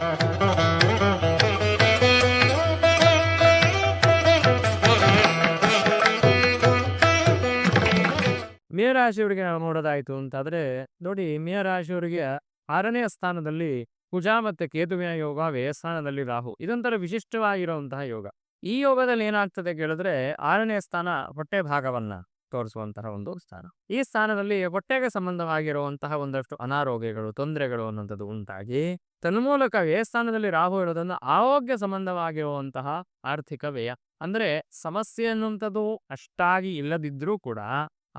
ಮೀನರಾಶಿಯವರಿಗೆ ನಾವು ನೋಡೋದಾಯ್ತು ಅಂತಾದ್ರೆ, ನೋಡಿ ಮೀನರಾಶಿಯವರಿಗೆ ಆರನೇ ಸ್ಥಾನದಲ್ಲಿ ಕುಜ ಮತ್ತೆ ಕೇತುವಿನ ಯೋಗ ವ್ಯಯಸ್ಥಾನದಲ್ಲಿ ರಾಹು. ಇದೊಂಥರ ವಿಶಿಷ್ಟವಾಗಿರುವಂತಹ ಯೋಗ. ಈ ಯೋಗದಲ್ಲಿ ಏನಾಗ್ತದೆ ಕೇಳಿದ್ರೆ, ಆರನೇ ಸ್ಥಾನ ಹೊಟ್ಟೆ ಭಾಗವನ್ನ ತೋರಿಸುವಂತಹ ಒಂದು ಸ್ಥಾನ. ಈ ಸ್ಥಾನದಲ್ಲಿ ಹೊಟ್ಟೆಗೆ ಸಂಬಂಧವಾಗಿರುವಂತಹ ಒಂದಷ್ಟು ಅನಾರೋಗ್ಯಗಳು, ತೊಂದರೆಗಳು ಅನ್ನೋಂಥದ್ದು ಉಂಟಾಗಿ ತನ್ಮೂಲಕ ವ್ಯಯಸ್ಥಾನದಲ್ಲಿ ರಾಹು ಇರೋದನ್ನು ಆರೋಗ್ಯ ಸಂಬಂಧವಾಗಿರುವಂತಹ ಆರ್ಥಿಕ ವ್ಯಯ. ಅಂದ್ರೆ ಸಮಸ್ಯೆ ಅನ್ನುವಂಥದ್ದು ಅಷ್ಟಾಗಿ ಇಲ್ಲದಿದ್ರೂ ಕೂಡ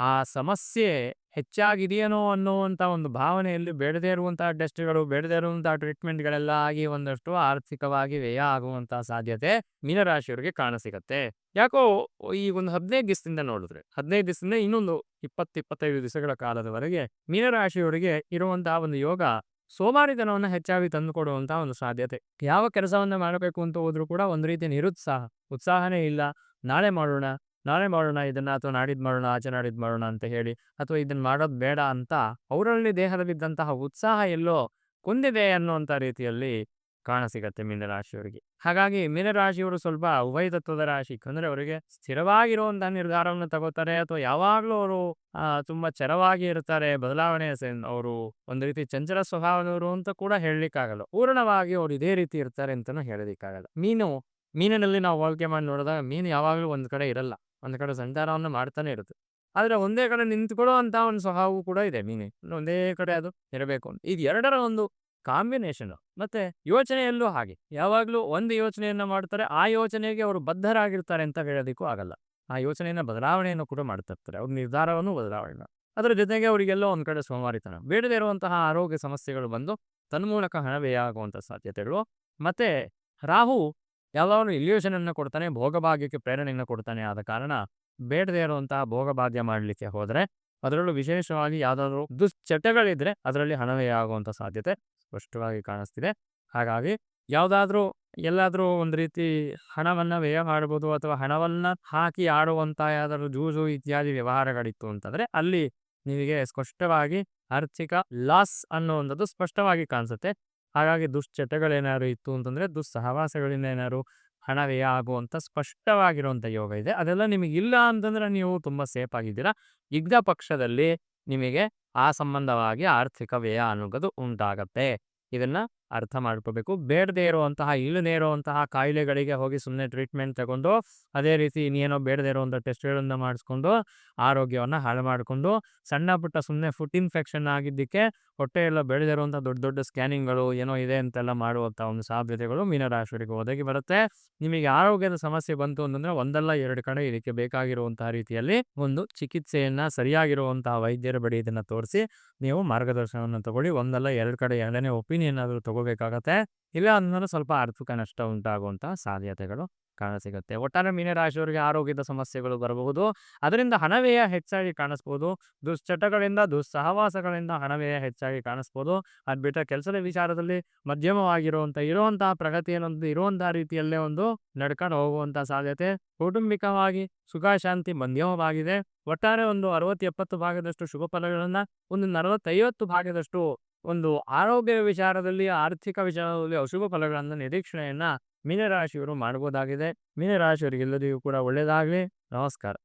ಆ ಸಮಸ್ಯೆ ಹೆಚ್ಚಾಗಿದೆಯೇನೋ ಅನ್ನುವಂಥ ಒಂದು ಭಾವನೆಯಲ್ಲಿ ಬೇಡದೇ ಇರುವಂತಹ ಟೆಸ್ಟ್ಗಳು ಬೇಡದೇ ಇರುವಂತಹ ಟ್ರೀಟ್ಮೆಂಟ್ಗಳೆಲ್ಲ ಆಗಿ ಒಂದಷ್ಟು ಆರ್ಥಿಕವಾಗಿ ವ್ಯಯ ಆಗುವಂತಹ ಸಾಧ್ಯತೆ ಮೀನರಾಶಿಯವರಿಗೆ ಕಾಣಸಿಗತ್ತೆ ಯಾಕೋ ಈ ಒಂದು ಹದಿನೈದು ದಿವಸದಿಂದ ನೋಡಿದ್ರೆ, ಹದಿನೈದು ದಿವಸದಿಂದ ಇನ್ನೊಂದು ಇಪ್ಪತ್ತು ಇಪ್ಪತ್ತೈದು ದಿವಸಗಳ ಕಾಲದವರೆಗೆ ಮೀನರಾಶಿಯವರಿಗೆ ಇರುವಂತಹ ಒಂದು ಯೋಗ ಸೋಮಾರಿತನವನ್ನು ಹೆಚ್ಚಾಗಿ ತಂದುಕೊಡುವಂತಹ ಒಂದು ಸಾಧ್ಯತೆ. ಯಾವ ಕೆಲಸವನ್ನು ಮಾಡಬೇಕು ಅಂತ ಹೋದ್ರೂ ಕೂಡ ಒಂದು ರೀತಿ ನಿರುತ್ಸಾಹ. ಉತ್ಸಾಹನೇ ಇಲ್ಲ. ನಾಳೆ ಮಾಡೋಣ ನಾಳೆ ಮಾಡೋಣ, ಇದನ್ನ ಅಥವಾ ನಾಡಿದ್ದು ಮಾಡೋಣ, ಆಚೆ ನಾಡಿದ್ ಮಾಡೋಣ ಅಂತ ಹೇಳಿ ಅಥವಾ ಇದನ್ನ ಮಾಡೋದು ಬೇಡ ಅಂತ ಅವರಲ್ಲಿ ದೇಹದಲ್ಲಿದ್ದಂತಹ ಉತ್ಸಾಹ ಎಲ್ಲೋ ಕುಂದಿದೆ ಅನ್ನುವಂಥ ರೀತಿಯಲ್ಲಿ ಕಾಣಸಿಗತ್ತೆ ಮೀನರಾಶಿಯವರಿಗೆ ಹಾಗಾಗಿ ಮೀನರಾಶಿಯವರು ಸ್ವಲ್ಪ ಉಭಯ ತತ್ವದ ರಾಶಿ ಅಂದ್ರೆ ಅವರಿಗೆ ಸ್ಥಿರವಾಗಿರುವಂತಹ ನಿರ್ಧಾರವನ್ನು ತಗೋತಾರೆ ಅಥವಾ ಯಾವಾಗಲೂ ಅವರು ತುಂಬಾ ಚರವಾಗಿ ಇರ್ತಾರೆ, ಬದಲಾವಣೆ ಅವರು ಒಂದು ರೀತಿ ಚಂಚಲ ಸ್ವಭಾವದವರು ಅಂತ ಕೂಡ ಹೇಳಲಿಕ್ಕಾಗಲ್ಲ. ಪೂರ್ಣವಾಗಿ ಅವ್ರು ಇದೇ ರೀತಿ ಇರ್ತಾರೆ ಅಂತಾನು ಹೇಳಲಿಕ್ಕಾಗಲ್ಲ. ಮೀನು, ಮೀನಿನಲ್ಲಿ ನಾವು ಹೋಲಿಕೆ ಮಾಡಿ ನೋಡಿದಾಗ ಮೀನು ಯಾವಾಗಲೂ ಒಂದ್ ಕಡೆ ಇರಲ್ಲ. ಒಂದ್ ಕಡೆ ಸಂಚಾರವನ್ನು ಮಾಡ್ತಾನೆ ಇರುತ್ತೆ. ಆದ್ರೆ ಒಂದೇ ಕಡೆ ನಿಂತ್ಕೊಳ್ಳೋ ಒಂದು ಸ್ವಭಾವವು ಕೂಡ ಇದೆ ಮೀನು ಒಂದೇ ಕಡೆ ಅದು ಇರಬೇಕು. ಅಂತ ಇದು ಎರಡರ ಒಂದು ಕಾಂಬಿನೇಷನ್ ಮತ್ತೆ ಯೋಚನೆಯಲ್ಲೂ ಹಾಗೆ. ಯಾವಾಗಲೂ ಒಂದು ಯೋಚನೆಯನ್ನ ಮಾಡ್ತಾರೆ, ಆ ಯೋಚನೆಗೆ ಅವರು ಬದ್ಧರಾಗಿರ್ತಾರೆ ಅಂತ ಹೇಳೋದಕ್ಕೂ ಆಗಲ್ಲ. ಆ ಯೋಚನೆಯನ್ನ ಬದಲಾವಣೆಯನ್ನು ಕೂಡ ಮಾಡ್ತಿರ್ತಾರೆ ಅವ್ರ ನಿರ್ಧಾರವನ್ನು ಬದಲಾವಣೆ ಅದರ ಜೊತೆಗೆ ಅವರಿಗೆಲ್ಲೋ ಒಂದ್ ಕಡೆ ಸೋಮಾರಿತನ. ಬೇಡದೇ ಇರುವಂತಹ ಆರೋಗ್ಯ ಸಮಸ್ಯೆಗಳು ಬಂದು ತನ್ಮೂಲಕ ಹಣ ವ್ಯಯ ಆಗುವಂತ ಸಾಧ್ಯತೆಗಳು. ಮತ್ತೆ ರಾಹು ಯಾವಾಗಲೂ ಇಲ್ಯೂಷನ್ ಅನ್ನು ಕೊಡ್ತಾನೆ, ಭೋಗಭಾಗ್ಯಕ್ಕೆ ಪ್ರೇರಣೆಯನ್ನು ಕೊಡ್ತಾನೆ ಆದ ಕಾರಣ ಬೇಡದೇ ಇರುವಂತಹ ಭೋಗಭಾಗ್ಯ ಮಾಡಲಿಕ್ಕೆ ಹೋದ್ರೆ ಅದರಲ್ಲೂ ವಿಶೇಷವಾಗಿ ಯಾವ್ದಾದ್ರು ದುಶ್ಚಟಗಳಿದ್ರೆ ಅದರಲ್ಲಿ ಹಣವೇ ಆಗುವಂಥ ಸಾಧ್ಯತೆ ಸ್ಪಷ್ಟವಾಗಿ ಕಾಣಿಸ್ತಿದೆ. ಹಾಗಾಗಿ ಯಾವುದಾದ್ರೂ ಎಲ್ಲಾದರೂ ಒಂದು ರೀತಿ ಹಣವನ್ನು ವ್ಯಯ ಮಾಡ್ಬೋದು ಅಥವಾ ಹಣವನ್ನು ಹಾಕಿ ಆಡುವಂಥ ಯಾವ್ದಾದ್ರು ಜೂಜು ಇತ್ಯಾದಿ ವ್ಯವಹಾರಗಳಿತ್ತು ಅಂತಂದ್ರೆ ಅಲ್ಲಿ ನಿಮಗೆ ಸ್ಪಷ್ಟವಾಗಿ ಆರ್ಥಿಕ ಲಾಸ್ ಅನ್ನುವಂಥದ್ದು ಸ್ಪಷ್ಟವಾಗಿ ಕಾಣಿಸುತ್ತೆ. ಹಾಗಾಗಿ ದುಶ್ಚಟಗಳೇನಾದ್ರು ಇತ್ತು ಅಂತಂದ್ರೆ ದುಸ್ಸಹವಾಸಗಳಿಂದ ಏನಾದ್ರು ಹಣ ವ್ಯಯ ಆಗುವಂಥ ಸ್ಪಷ್ಟವಾಗಿರುವಂಥ ಯೋಗ ಇದೆ. ಅದೆಲ್ಲ ನಿಮಗೆ ಇಲ್ಲ ಅಂತಂದ್ರೆ ನೀವು ತುಂಬಾ ಸೇಫ್ ಆಗಿದ್ದೀರಾ. ಇದ್ದ ಪಕ್ಷದಲ್ಲಿ ನಿಮಗೆ ಆ ಸಂಬಂಧವಾಗಿ ಆರ್ಥಿಕ ವ್ಯಯ ಅನ್ನೋದು ಉಂಟಾಗತ್ತೆ. ಇದನ್ನ ಅರ್ಥ ಮಾಡ್ಕೋಬೇಕು. ಬೇಡದೇ ಇರುವಂತಹ, ಇಲ್ಲದೇ ಇರುವಂತಹ ಕಾಯಿಲೆಗಳಿಗೆ ಹೋಗಿ ಸುಮ್ಮನೆ ಟ್ರೀಟ್ಮೆಂಟ್ ತಗೊಂಡು, ಅದೇ ರೀತಿ ಇನ್ನೇನೋ ಬೇಡದೇ ಇರುವಂಥ ಟೆಸ್ಟ್ಗಳನ್ನು ಮಾಡಿಸ್ಕೊಂಡು, ಆರೋಗ್ಯವನ್ನು ಹಾಳು ಮಾಡಿಕೊಂಡು, ಸಣ್ಣ ಪುಟ್ಟ ಸುಮ್ಮನೆ ಫುಡ್ ಇನ್ಫೆಕ್ಷನ್ ಆಗಿದ್ದಕ್ಕೆ ಹೊಟ್ಟೆ ಎಲ್ಲ ಬೆಳೆದಿರುವಂಥ ದೊಡ್ಡ ದೊಡ್ಡ ಸ್ಕ್ಯಾನಿಂಗ್ಗಳು ಏನೋ ಇದೆ ಅಂತೆಲ್ಲ ಮಾಡುವಂಥ ಒಂದು ಸಾಧ್ಯತೆಗಳು ಮೀನರಾಶಿಗೆ ಒದಗಿ ಬರುತ್ತೆ. ನಿಮಗೆ ಆರೋಗ್ಯದ ಸಮಸ್ಯೆ ಬಂತು ಅಂತಂದ್ರೆ ಒಂದಲ್ಲ ಎರಡು ಕಡೆ ಇದಕ್ಕೆ ಬೇಕಾಗಿರುವಂತಹ ರೀತಿಯಲ್ಲಿ ಒಂದು ಚಿಕಿತ್ಸೆಯನ್ನ ಸರಿಯಾಗಿರುವಂತಹ ವೈದ್ಯರ ಬಳಿ ಇದನ್ನು ತೋರಿಸಿ, ನೀವು ಮಾರ್ಗದರ್ಶನವನ್ನು ತಗೊಳ್ಳಿ. ಒಂದಲ್ಲ ಎರಡು ಕಡೆ ಎರಡನೇ ಒಪಿನಿಯನ್ ಆದರೂ ತಗೋಬೇಕಾಗತ್ತೆ ಇಲ್ಲ ಅಂದ್ರೆ ಸ್ವಲ್ಪ ಆರ್ಥಿಕ ನಷ್ಟ ಉಂಟಾಗುವಂತಹ ಸಾಧ್ಯತೆಗಳು ಕಾಣಸಿಗುತ್ತೆ. ಒಟ್ಟಾರೆ ಮೀನರಾಶಿಯವರಿಗೆ ಆರೋಗ್ಯದ ಸಮಸ್ಯೆಗಳು ಬರಬಹುದು. ಅದರಿಂದ ಹಣವೇಯ ಹೆಚ್ಚಾಗಿ ಕಾಣಿಸ್ಬೋದು. ದುಶ್ಚಟಗಳಿಂದ, ದುಸ್ಸಹವಾಸಗಳಿಂದ ಹಣವೇಯ ಹೆಚ್ಚಾಗಿ ಕಾಣಿಸ್ಬೋದು. ಅದು ಬಿಟ್ಟ ಕೆಲಸದ ವಿಚಾರದಲ್ಲಿ ಮಧ್ಯಮವಾಗಿರುವಂಥ ಇರುವಂತಹ ಪ್ರಗತಿ ಅನ್ನೋದು ಇರುವಂತಹ ರೀತಿಯಲ್ಲೇ ಒಂದು ನಡ್ಕೊಂಡು ಹೋಗುವಂತಹ ಸಾಧ್ಯತೆ. ಕೌಟುಂಬಿಕವಾಗಿ ಸುಖ, ಶಾಂತಿ ಮಧ್ಯಮವಾಗಿದೆ. ಒಟ್ಟಾರೆ ಒಂದು ಅರವತ್ತು ಎಪ್ಪತ್ತು ಭಾಗದಷ್ಟು ಶುಭ ಫಲಗಳನ್ನ, ಒಂದು ನಲವತ್ತೈವತ್ತು ಭಾಗದಷ್ಟು ಒಂದು ಆರೋಗ್ಯ ವಿಚಾರದಲ್ಲಿ ಆರ್ಥಿಕ ವಿಚಾರದಲ್ಲಿ ಅಶುಭ ಫಲಗಳನ್ನ ನಿರೀಕ್ಷಣೆಯನ್ನ ಮೀನರಾಶಿಯವರು ಮಾಡಬಹುದಾಗಿದೆ ಮೀನರಾಶಿಯವರಿಗೆಲ್ಲರಿಗೂ ಕೂಡ ಒಳ್ಳೆಯದಾಗಲಿ. ನಮಸ್ಕಾರ.